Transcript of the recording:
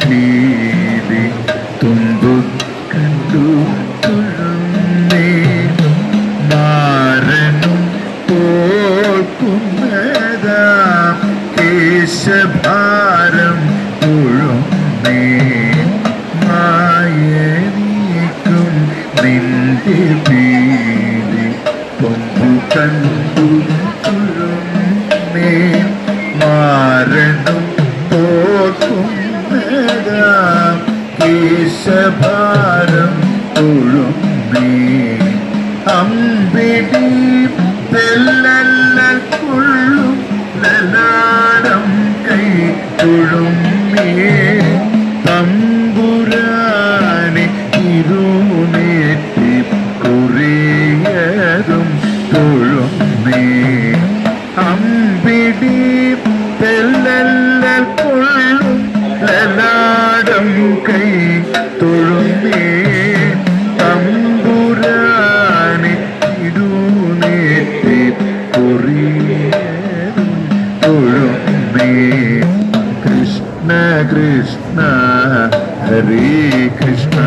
ഭീതി തുമ്പു കണ്ടു തുഴുന്നേ മാരനും പോക്കുന്നതാം കേശഭാരം തുഴുന്നേ മായ നീക്കും നിന്റെ ഭീതി തുമ്പു കണ്ടു കേശഭാരം തുഴുമേ അമ്പിടി തെല്ലല്ലുള്ളും ലലാടം കൈ തുഴുമേ തമ്പുരാനെ ഇരുനേറ്റി കുറിയതും തൊഴുമേ അമ്പിടി തെല്ലല്ലുള്ളും ലലാടം കൈ തൊഴുമേ തമ്പുരാനെ ഹരേ കൃഷ്ണ കൃഷ്ണ കൃഷ്ണ.